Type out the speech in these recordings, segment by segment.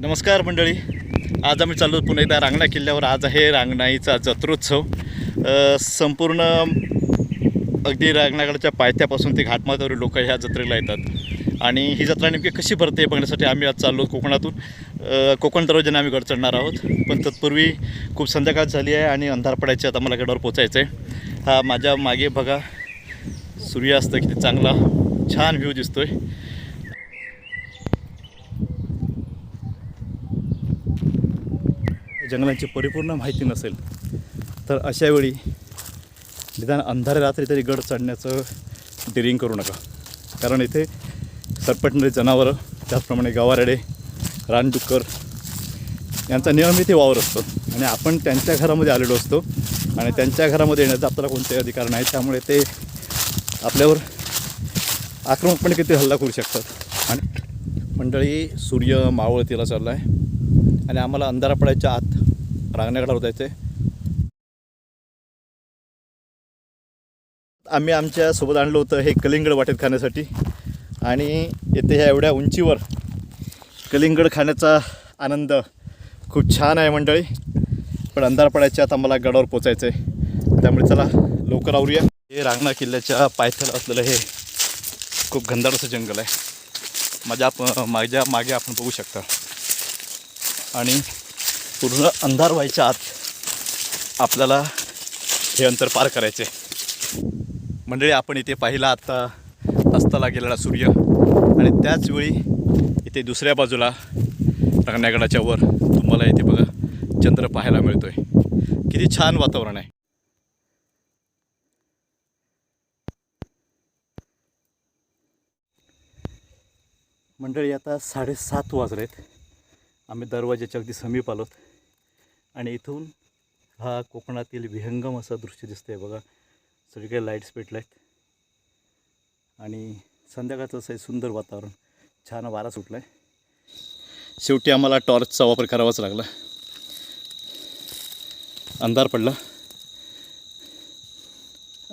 नमस्कार मंडळी. आज आम्ही चाललो पुन्हा एकदा रांगणा किल्ल्यावर. आज आहे रांगणाईचा जत्रोत्सव. संपूर्ण अगदी रांगणागडच्या पायथ्यापासून ते घाटमाथ्यावरील लोक ह्या जत्रेला येतात. आणि ही जत्रा नेमकी कशी भरते बघण्यासाठी आम्ही आज चाललो कोकणातून. कोकण दरवाजाने आम्ही गड चढणार आहोत. पण तत्पूर्वी खूप संध्याकाळ झाली आहे आणि अंधार पडायचे आता मला गडावर पोचायचं आहे हा माझ्या मागे बघा. सूर्यास्त किती चांगला छान व्ह्यू दिसतोय. जंगलांची परिपूर्ण माहिती नसेल तर अशावेळी निदान अंधाऱ्या रात्री तरी गड चढण्याचं डिरिंग करू नका. कारण इथे सरपटणारी जनावरं त्याचप्रमाणे गवारेडे रानडुक्कर यांचा नियमित इथे वावर असतो. आणि आपण त्यांच्या घरामध्ये आलेलो असतो आणि त्यांच्या घरामध्ये येण्याचा आपल्याला कोणतेही अधिकार नाही. त्यामुळे ते आपल्यावर आक्रमकपणे किती हल्ला करू शकतात. आणि मंडळी सूर्य मावळतीला चालला आहे आणि आम्हाला अंधारा पडायच्या आत रांगण्याकडे जायचं आहे आम्ही आमच्यासोबत आणलं होतं हे कलिंगड वाटेत खाण्यासाठी. आणि येथे ह्या एवढ्या उंचीवर कलिंगड खाण्याचा आनंद खूप छान आहे मंडळी. पण अंधार पडायच्या आत आम्हाला गडावर पोचायचं आहे त्यामुळे चला लवकर आवरूया. हे रांगणा किल्ल्याच्या पायथ्याला असलेलं हे खूप घनदाट असं जंगल आहे. माझ्या माझ्या मागे आपण बघू शकता. आणि पूर्ण अंधार व्हायच्या आत आपल्याला हे अंतर पार करायचे. मंडळी आपण इथे पाहिला आता अस्ताला गेलेला सूर्य आणि त्याचवेळी इथे दुसऱ्या बाजूला रंगण्यागडाच्या वर तुम्हाला इथे बघा चंद्र पाहायला मिळतोय. किती छान वातावरण आहे. मंडळी आता साडेसात वाजलेत. आम्ही दरवाज्याच्या अगदी समीप आलोत आणि इथून हा कोकणातील विहंगम असं दृश्य दिसतंय बघा. सगळीकडे लाईट्स पेटल्या आहेत आणि संध्याकाळचं असं आहे सुंदर वातावरण. छान वारा सुटला आहे शेवटी आम्हाला टॉर्चचा वापर करावाच लागला. अंधार पडला.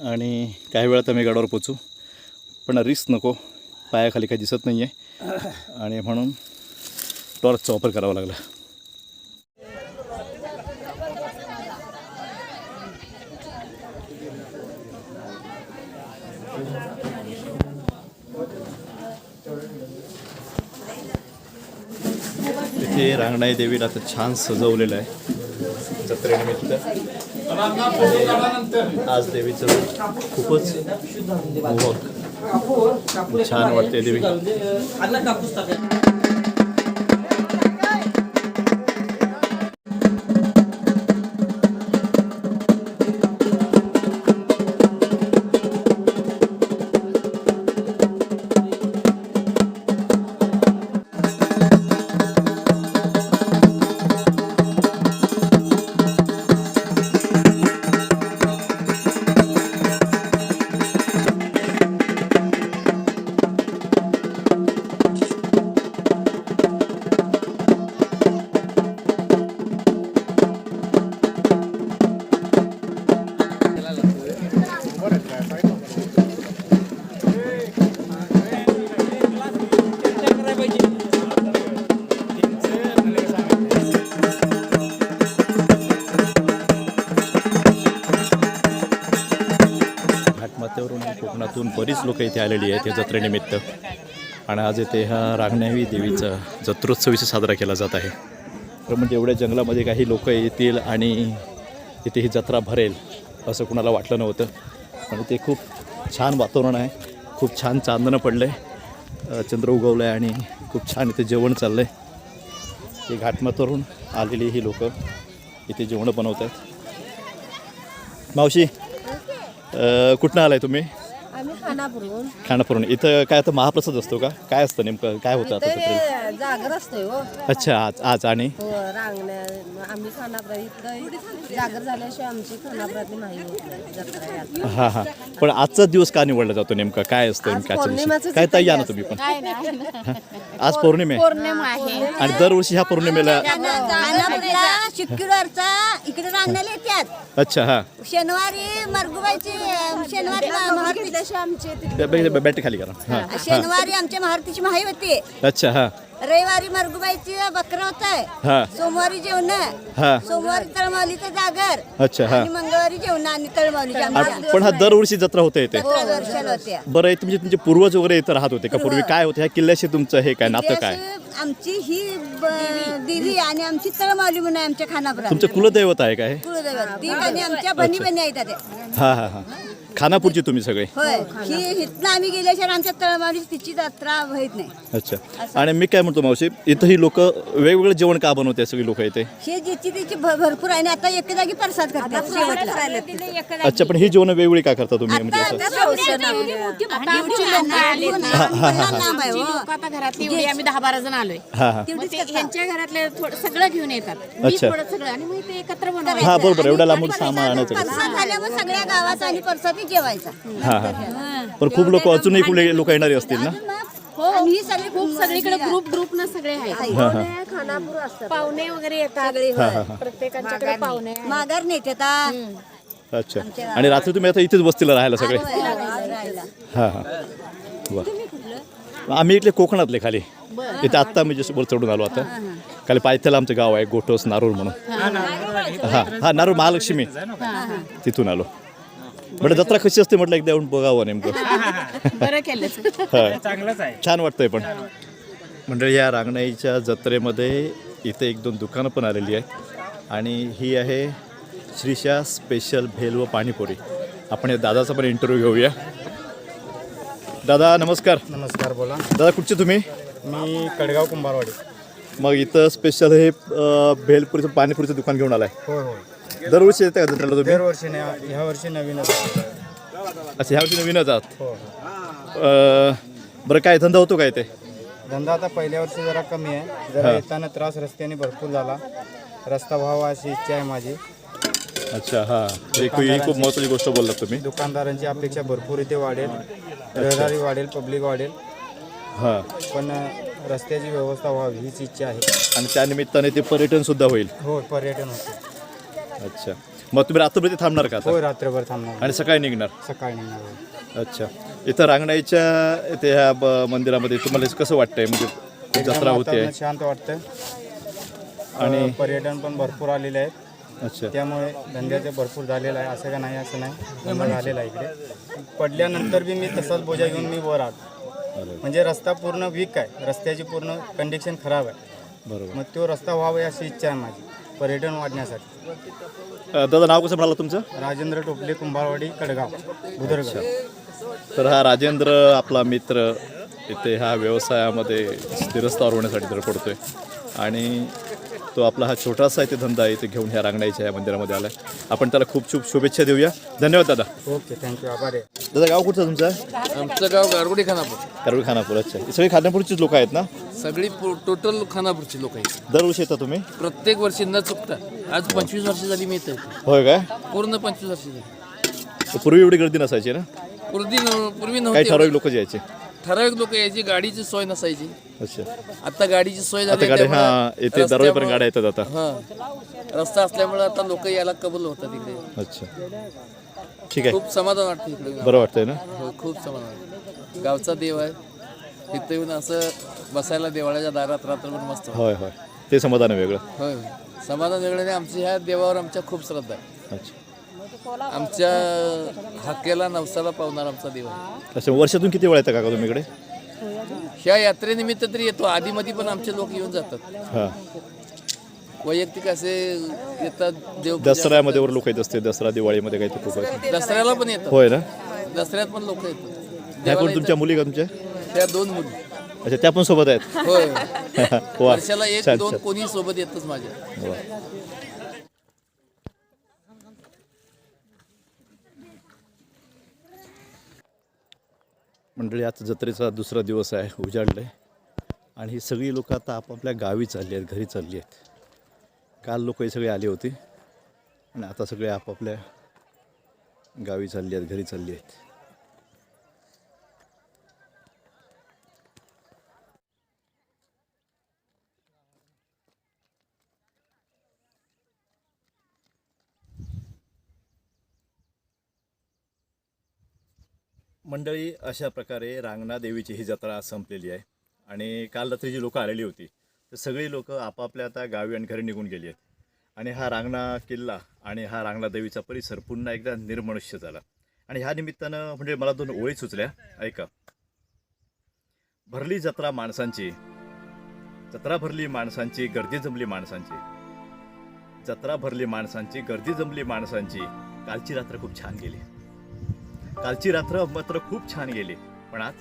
आणि काही वेळात आम्ही गडावर पोचू. पण रिस्क नको. पायाखाली काही दिसत नाही आहे आणि म्हणून टॉर्चचा वापर करावा लागला. इथे रांगणाई देवीला आता छान सजवलेलं आहे. जत्रेनिमित्त. आज देवीचं खूपच मोहक. छान वाटते देवी. कोकणातून बरीच लोक इथे आलेली आहेत या जत्रेनिमित्त. आणि आज इथे हा रांगण्यावी देवीचा जत्रोत्सव इथे साजरा केला जात आहे. तर म्हणजे एवढ्या जंगलामध्ये काही लोक येतील आणि इथे ही जत्रा भरेल असं कुणाला वाटलं नव्हतं. आणि ते खूप छान वातावरण आहे खूप छान चांदणं पडलं आहे चंद्र उगवलं आहे आणि खूप छान इथे जेवण चाललं आहे हे घाटमाथ्यावरून आलेली ही लोक इथे जेवणं बनवत आहेत मावशी कुठनं आलाय तुम्ही? आम्ही खानापूरून इथं काय आता महाप्रसाद असतो का? काय असतं नेमकं? काय होतं आता जागर असतोय हो. अच्छा आज आज आणि? हो रांगण्या आम्ही खानापुरात इथं जागर झाल्याशिवाय आमची खानापुरातली माहिती होत नाही जत्रा यात. हां हां. पण आजचा दिवस का निवडला जातो नेमका? काय असतं आज नेमकं आजच्या दिवशी? पौर्णिमेचं काय ताई या ना तुम्ही पण? आज पौर्णिमे. आहे. पौर्णिमा आहे. आणि दरवर्षी ह्या पौर्णिमेला खानापूरला शुक्रवारचा इकडे येतात. अच्छा हां. शनिवारी मरगुबाईची अं, शनिवारी आमची तिथे बॅ- बॅ- बॅटरी खाली करा. शनिवारी आमच्या महारतीची माही होती अच्छा हां. रविवारी मरगुबाईची बकर होत हा. आहे सोमवारी जेवण. हा. सोमवारी तळमावलीचं जागर. अच्छा हा. मंगळवारी जेवण आणि आमच्या पण हा दरवर्षी जत्रा होते होत्या बरं हे तुमचे तुमचे पूर्वज वगैरे इथं राहत होते का? पूर्वी काय होते? ह्या किल्ल्याशी तुमचं हे काय नातं काय? आमची ही देवी आणि आमची तळमावली म्हणून आमच्या खानापुरात तुमचं कुलदैवत आहे काय कुलदैवत. ती आणि आमच्या बहिणी बहिणी आहेत हा हा हा. खानापूरची तुम्ही सगळे. होय. ही इथनं आम्ही गेल्याशिवाय आमच्या तळमावली तिची जत्रा होत नाही. अच्छा. आणि मी काय म्हणतो मावशी इथं ही लोक वेगवेगळं जेवण का बनवते सगळी लोक इथे? हे जिची तिची भ- भरपूर आहे आणि आता एके जागी प्रसाद करतात शेवटला अच्छा पण ही जेवण वेगवेगळी का करता तुम्ही? म्हणजे असं. लांब आहे हो. लोक आता घरातली एवढी आम्ही दहा बारा जण आलोय. हा हा. मग ते ह्यांच्या घरातले थोडं सगळं घेऊन येतात. मी अच्छा. थोडं सगळं आणि मग ते एकत्र बनवायचं. हा बरोबर एवढ्या लांबून सामान आणायचं? प्रसाद झाल्यावर सगळ्या गावात आणि प्रसादी जेवायचा हा हा. पण खूप लोक अजूनही कुठले लोक येणारे असतील ना? हो. आणि ही सगळी खूप सगळीकडे ग्रुप ग्रुप ना सगळे आहेत. हा हा. पाहुणे वगैरे येतात. हा हा हा. प्रत्येकाच्याकडे पाहुणे आहेत. माघार नेते अच्छा. आणि रात्री तुम्ही आता इथेच बसतील राहायला सगळे? राहायला हा हा. वा. आम्ही इथले कोकणातले खाली. इथे आत्ता मी जसं वर चढून आलो आता. खाली पायथ्याला आमचं गाव आहे गोटोस नारूर म्हणून. हा हा. नारूर महालक्ष्मी. तिथून आलो. म्हटलं जत्रा कशी असते म्हटलं एकदा येऊन बघावं नेमकं. बरं केलं. हा. छान वाटतंय पण. मंडळी या रांगणाईच्या जत्रेमध्ये इथे एक दोन दुकानं पण आलेली आहेत. आणि ही आहे श्रीशा स्पेशल भेल व पाणीपुरी. आपण या दादाचा पण इंटरव्ह्यू घेऊया. दादा नमस्कार. नमस्कार बोला. दादा कुठचे तुम्ही? मी कडगाव कुंभारवाडी. मग इथं स्पेशल हे अं, भेलपुरीचं पाणीपुरीचं दुकान घेऊन आलाय. होय होय. दरवर्षी येते का जत्रेला तुम्ही? दरवर्षी नाही ह्या वर्षी नवीनच अच्छा ह्या वर्षी नवीनच आहात? हो. अं, बरं काय धंदा होतो काय ते? धंदा आता पहिल्या वर्षी जरा कमी आहे. जरा येताना त्रास रस्त्याने भरपूर झाला. रस्ता व्हावा अशी इच्छा आहे माझी. अच्छा हां. ही खूप ही खूप महत्त्वाची गोष्ट बोललात तुम्ही. दुकानदारांची अपेक्षा भरपूर इथे वाढेल. रहदारी वाढेल पब्लिक वाढेल. हां. पण रस्त्याची व्यवस्था व्हावी हीच इच्छा आहे. आणि त्या निमित्ताने ते पर्यटन सुद्धा होईल. हो पर्यटन होते. अच्छा. मग तुम्ही रात्रभर इथे थांबणार का आता? होय रात्रभर थांबणार. आणि सकाळी निघणार? सकाळी निघणार होय. अच्छा. इथं रांगणाईच्या इथे ह्या ब- मंदिरामध्ये तुम्हाला कसं वाटतंय? म्हणजे जत्रा होते. वातावरण शांत वाटतं आणि पर्यटन पण भरपूर आलेले आहेत. अच्छा. त्यामुळे धंद्याचे भरपूर झालेलं आहे. असं का नाही असं नाही. धंदा झालेला आहे इकडे. पडल्यानंतर बी मी तसाच बोजा घेऊन मी वर आलो. म्हणजे रस्ता पूर्ण वीक आहे. रस्त्याची पूर्ण कंडिशन खराब आहे. बरोबर. मग तो रस्ता व्हावा अशी इच्छा आहे माझी. पर्यटन वाढण्यासाठी. अ, दादा नाव कसं म्हणाला तुमचं? राजेंद्र टोपले कुंभारवाडी कडगाव बुधरगाव तर हा राजेंद्र आपला मित्र इथे ह्या व्यवसायामध्ये स्थिरस्थावर होण्यासाठी धडपडतोय. आणि तो आपला हा छोटासा इथे धंदा इथे घेऊन ह्या रांगणाईच्या या मंदिरामध्ये आला आपण त्याला खूप खूप शुभेच्छा देऊया. धन्यवाद दादा. ओके थँक्यू आभार आहे. दादा गाव कुठचं तुमचं? आमचं गाव गारगोडी खानापूर. करवी खानापूर अच्छा. हे सगळी खानापूरचीच लोक आहेत ना? सगळी टोटल खानापूरची लोक आहेत. दरवर्षी येता तुम्ही? प्रत्येक वर्षी न चुकता. आज पंचवीस वर्ष झाली मी येते होय काय? पूर्ण पंचवीस वर्ष झाली. पूर्वी एवढी गर्दी नसायची ना? पूर्वी न- पूर्वी काही नव्हती ठराविक लोक यायचे. ठराविक लोक यायची गाडीची सोय नसायची. अच्छा. आता गाडीची सोय आता झाली गाड्या हा गाड्या येतात आता. हा. रस्ता असल्यामुळे आता लोक यायला कबूल होतात इकडे. अच्छा. ठीक आहे. खूप समाधान वाटतं इकडे. बरं वाटतंय ना? हो खूप समाधान वाटतं. गावचा देव आहे. तिथे येऊन असं बसायला देवाळ्याच्या दारात रात्रभर मस्त. होय होय. ते समाधान आहे वेगळं. होय होय. समाधान वेगळं नाही. आमच्या ह्या देवावर आमच्या खूप श्रद्धा आहे. अच्छा. आमच्या हाकेला नवसाला पावणार आमचा देव. आहे अच्छा वर्षातून किती वेळा येतं काका तुम्ही इकडे? ह्या यात्रेनिमित्त तरी येतो. आधीमध्ये पण आमचे लोक येऊन जातात. हां. वैयक्तिक असे येतात देव दसऱ्यामध्ये वर लोक येत असते दसरा दिवाळीमध्ये काही खूप. दसऱ्याला पण येतात. होय ना? दसऱ्यात पण लोक येतात. देवाला कोण तुमच्या मुली का तुमच्या? येतात. त्या दोन मुली. अच्छा त्या पण सोबत आहेत. होय. वा वर्षाला एक छान दोन कोणी सोबत येतच माझ्या. वा. मंडळी आज जत्रेचा दुसरा दिवस आहे उजाडलं आहे आणि ही सगळी लोक आता आपापल्या गावी चालली आहेत घरी चालली आहेत. काल लोक हे सगळे आले होते. आणि आता सगळे आपापल्या गावी चालली आहेत घरी चालली आहेत. मंडळी अशा प्रकारे रांगणा देवीची ही जत्रा संपलेली आहे आणि काल रात्री जी लोकं आलेली होती तर सगळी लोक आपापल्या आता गावी आणि घरी निघून गेली आहेत. आणि हा रांगणा किल्ला आणि हा रांगणा देवीचा परिसर पुन्हा एकदा निर्मनुष्य झाला. आणि ह्या निमित्तानं म्हणजे मला दोन ओळी सुचल्या. ऐका. भरली जत्रा माणसांची जत्रा भरली माणसांची गर्दी जमली माणसांची. जत्रा भरली माणसांची गर्दी जमली माणसांची. कालची रात्र खूप छान गेली. कालची रात्र मात्र खूप छान गेली. पण आज?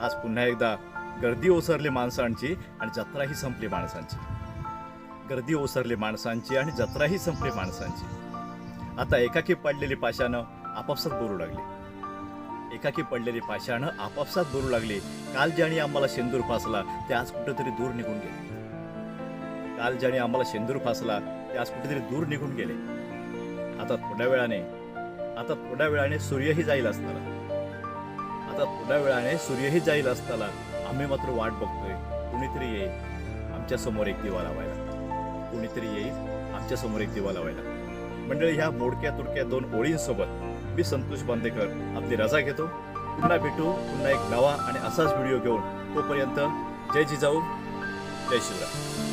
आज पुन्हा एकदा गर्दी ओसरली माणसांची आणि जत्राही संपली माणसांची. गर्दी ओसरली माणसांची आणि जत्राही संपली माणसांची. आता एकाकी पडलेली पाशानं आपापसात बोलू लागली. एकाकी पडलेली पाशानं आपापसात बोलू लागली. काल ज्याने आम्हाला शेंदूर फासला ते आज कुठेतरी दूर निघून गेले. काल ज्याने आम्हाला शेंदूर फासला ते आज कुठेतरी दूर निघून गेले. आता थोड्या वेळाने आता थोड्या वेळाने सूर्यही जाईल असताना. आता थोड्या वेळाने सूर्यही जाईल असताना आम्ही मात्र वाट बघतोय. कुणीतरी येईल आमच्यासमोर एक दिवा लावायला. कुणीतरी येईल आमच्यासमोर एक दिवा लावायला. मंडळी ह्या मोडक्या तुडक्या दोन ओळींसोबत मी संतोष बांदेकर आपली रजा घेतो. पुन्हा भेटू पुन्हा एक नवा आणि असाच व्हिडिओ घेऊन तोपर्यंत जय जिजाऊ जय शिवराय.